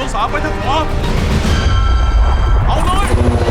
วงสามไปทางขวาเอาเลย